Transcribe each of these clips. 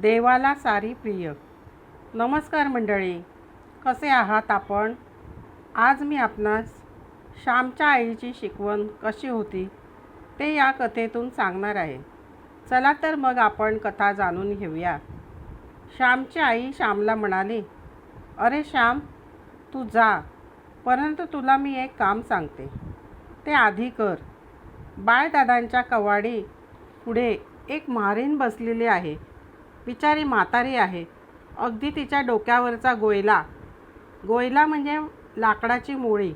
देवाला सारी प्रिय. नमस्कार मंडळी. कसे आहात आपण? आज मी आपणास श्यामच्या आईची शिकवण कशी होती ते या कथेतून सांगणार आहे. चला तर मग आपण कथा जाणून घेऊया. श्यामची आई श्यामला म्हणाली अरे श्याम तू जा परंतु तुला मी एक काम सांगते. ते आधी कर. बाळदादांच्या कवाडी पुढे एक म्हारीण बसलेली आहे. बिचारी म्हातारी आहे. अगदी तिच्या डोक्यावरचा गोयला. गोयला म्हणजे लाकडाची मोळी.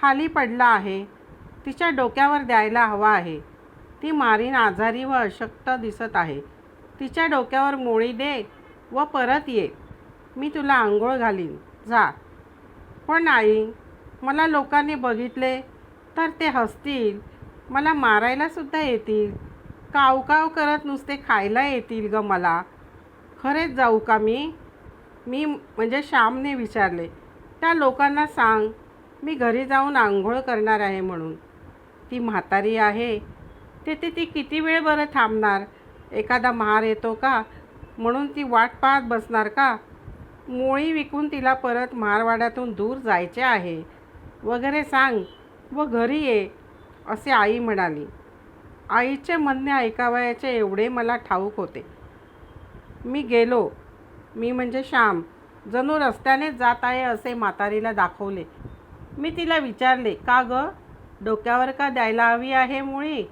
खाली पडला आहे. तिच्या डोक्यावर द्यायला हवा आहे. ती मारीन आजारी व अशक्त दिसत आहे. तिच्या डोक्यावर मोळी दे व परत ये. मी तुला आंघोळ घालीन. जा. पण आई मला लोकांनी बघितले तर ते हसतील. मला मारायलासुद्धा येतील. काव काव करत नुसते खायला येतील ग मला. खरेच जाऊ का मी? मी म्हणजे श्यामने विचारले. त्या लोकांना सांग मी घरी जाऊन आंघोळ करणार आहे म्हणून. ती म्हातारी आहे. तेथे ती ती किती वेळ बरं थांबणार? एखादा महार येतो का? म्हणून ती वाट पाहत बसणार का? मोळी विकून तिला परत महारवाड्यातून दूर जायचे आहे. वगैरे सांग व घरी ये असे आई म्हणाली. आईचे म्हणणे ऐकावयाचे एवढे मला ठाऊक होते. मी गेलो. मी म्हणजे श्याम. जणू रस्त्यानेच जात आहे असे म्हातारीला दाखवले. मी तिला विचारले का ग? डोक्यावर का द्यायला हवी आहे मुळी?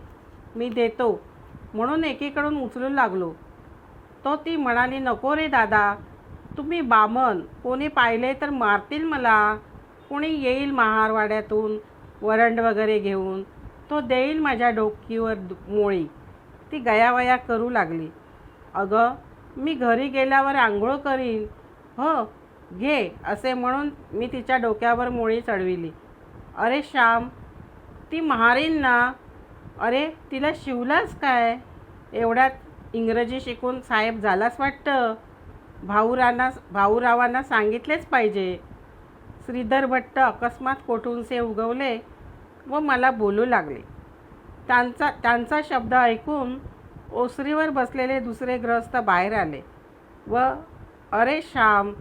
मी देतो. म्हणून एकीकडून उचलू लागलो. तो ती म्हणाली नको रे दादा. तुम्ही बामण. कोणी पाहिले तर मारतील मला. कोणी येईल महारवाड्यातून वरंड वगैरे घेऊन. तो देईल माझ्या डोकीवर दु- मोळी. ती गयावया करू लागली. अगं मी घरी गेल्यावर आंघोळ करीन हो घे असे म्हणून मी तिच्या डोक्यावर मोळी चढविली. अरे श्याम ती महारीन ना? अरे तिला शिवलाच काय? एवढ्यात इंग्रजी शिकून साहेब झालाच वाटतं? भाऊरांना भाऊरावांना सांगितलेच पाहिजे. श्रीधर भट्ट अकस्मात कोठूनसे उगवले? व मला बोलू लागले. त्यांचा त्यांचा शब्द ऐकून ओसरीवर बसलेले दुसरे ग्रस्त बाहेर आले व अरे श्याम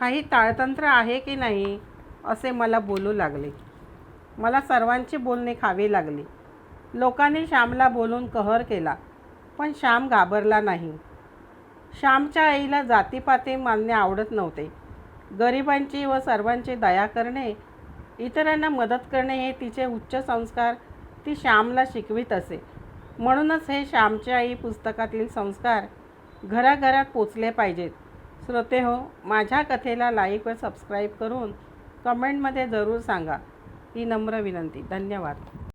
काही ताळतंत्र आहे की नाही? असे मला बोलू लागले. मला सर्वांची बोलणे खावी लागली. लोकांनी श्यामला बोलून कहर केला पण श्याम घाबरला नाही. श्यामच्या आईला जातीपाती मानणे आवडत नव्हते. गरिबांची व सर्वांची दया करणे इतरांना मदत करणे हे तिचे उच्च संस्कार ती श्यामला शिकवित असे. म्हणूनच हे श्यामची आई पुस्तकातील संस्कार घराघरात पोचले पाहिजेत. श्रोते हो माझ्या कथेला लाईक व सबस्क्राईब करून कमेंटमध्ये जरूर सांगा. ही नम्र विनंती. धन्यवाद.